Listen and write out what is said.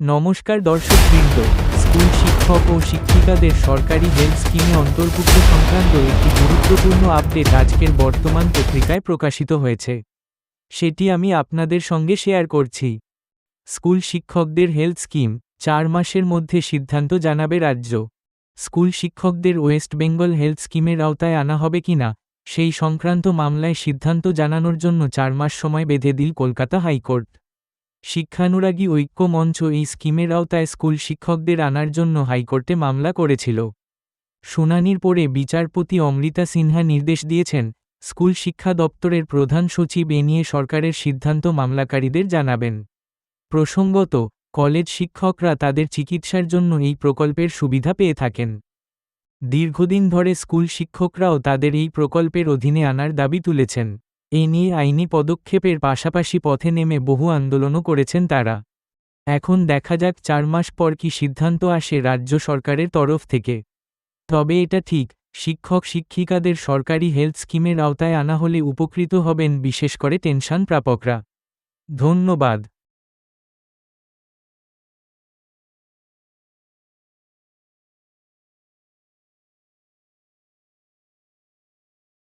নমস্কার দর্শকবৃন্দ, স্কুল শিক্ষক ও শিক্ষিকাদের সরকারি হেলথ স্কিমে অন্তর্ভুক্ত সংক্রান্ত একটি গুরুত্বপূর্ণ আপডেট আজকের বর্তমান পত্রিকায় প্রকাশিত হয়েছে। সেটি আমি আপনাদের সঙ্গে শেয়ার করছি। স্কুল শিক্ষকদের হেলথ স্কিম চার মাসের মধ্যে সিদ্ধান্ত জানাবে রাজ্য। স্কুল শিক্ষকদের ওয়েস্ট বেঙ্গল হেলথ স্কিমের আওতায় আনা হবে কিনা, সেই সংক্রান্ত মামলায় সিদ্ধান্ত জানানোর জন্য চার মাস সময় বেঁধে দিল কলকাতা হাইকোর্ট। শিক্ষানুরাগী ঐক্য মঞ্চ এই স্কিমের আওতায় স্কুল শিক্ষকদের আনার জন্য হাইকোর্টে মামলা করেছিল। শুনানির পরে বিচারপতি অমৃতা সিনহা নির্দেশ দিয়েছেন, স্কুল শিক্ষা দপ্তরের প্রধান সচিব এ নিয়ে সরকারের সিদ্ধান্ত মামলাকারীদের জানাবেন। প্রসঙ্গত, কলেজ শিক্ষকরা তাদের চিকিৎসার জন্য এই প্রকল্পের সুবিধা পেয়ে থাকেন। দীর্ঘদিন ধরে স্কুল শিক্ষকরাও তাদের এই প্রকল্পের অধীনে আনার দাবি তুলেছেন। এ নিয়ে আইনি পদক্ষেপের পাশাপাশি পথে নেমে বহু আন্দোলনও করেছেন তারা। এখন দেখা যাক চার মাস পর কি সিদ্ধান্ত আসে রাজ্য সরকারের তরফ থেকে। তবে এটা ঠিক, শিক্ষক শিক্ষিকাদের সরকারি হেলথ স্কিমের আওতায় আনা হলে উপকৃত হবেন বিশেষ করে টেনশন প্রাপকরা। ধন্যবাদ।